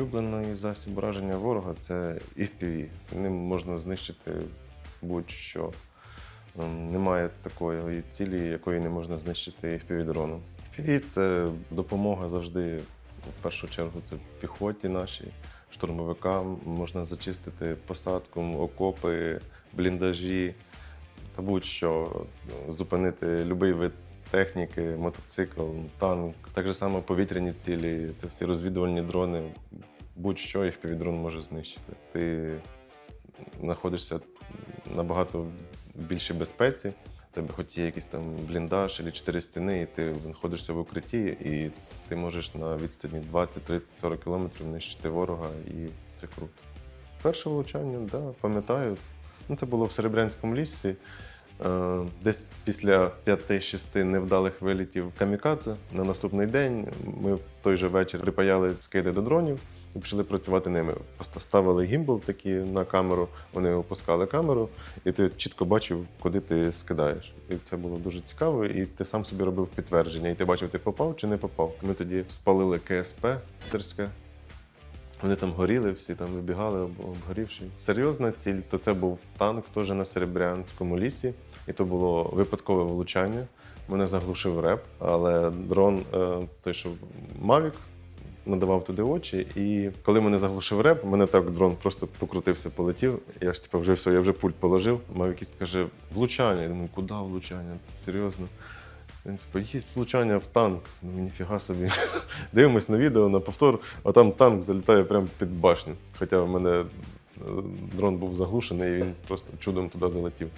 Улюблений засіб ураження ворога це FPV. Ним можна знищити будь-що. Ем, Немає такої цілі, якої не можна знищити FPV дроном. FPV – це допомога завжди, в першу чергу, це піхоті нашій, штурмовикам. Можна зачистити посадку, окопи, бліндажі та будь-що. Зупинити будь-який вид техніки, мотоцикл, танк. Так же само повітряні цілі, це всі розвідувальні дрони. Будь-що їх дрон може знищити. Ти знаходишся набагато більшій безпеці. Тебе хоч є якийсь там бліндаж або чотири стіни, і ти знаходишся в укритті, і ти можеш на відстані 20, 30, 40 кілометрів нищити ворога, і це круто. Перше влучання, да, пам'ятаю. Ну, це було в Серебрянському лісі. Е, Десь після 5-6 невдалих вилітів камікадзе на наступний день ми в той же вечір припаяли скиди до дронів і почали працювати ними. Просто ставили гімбл такий на камеру, вони опускали камеру, і ти чітко бачив, куди ти скидаєш. І це було дуже цікаво, і ти сам собі робив підтвердження, і ти бачив, ти попав чи не попав. Ми тоді спалили КСП Терське. Вони там горіли, всі там вибігали об- обгорівші. Серйозна ціль, то це був танк теж на Серебрянському лісі, і то було випадкове влучання. Мене заглушив реп, але дрон, е, той, що Мавік, надавав туди очі. І коли мене заглушив реп, мене так дрон просто покрутився, полетів. Я ж типу, вже все, я вже пульт положив. Мавікіст каже: влучання. Я думаю, куди влучання? Серйозно? Він типу, є влучання в танк. Ну, ніфіга собі. Дивимось на відео, на повтор, а там танк залітає прямо під башню. Хоча в мене е, дрон був заглушений, і він просто чудом туди залетів.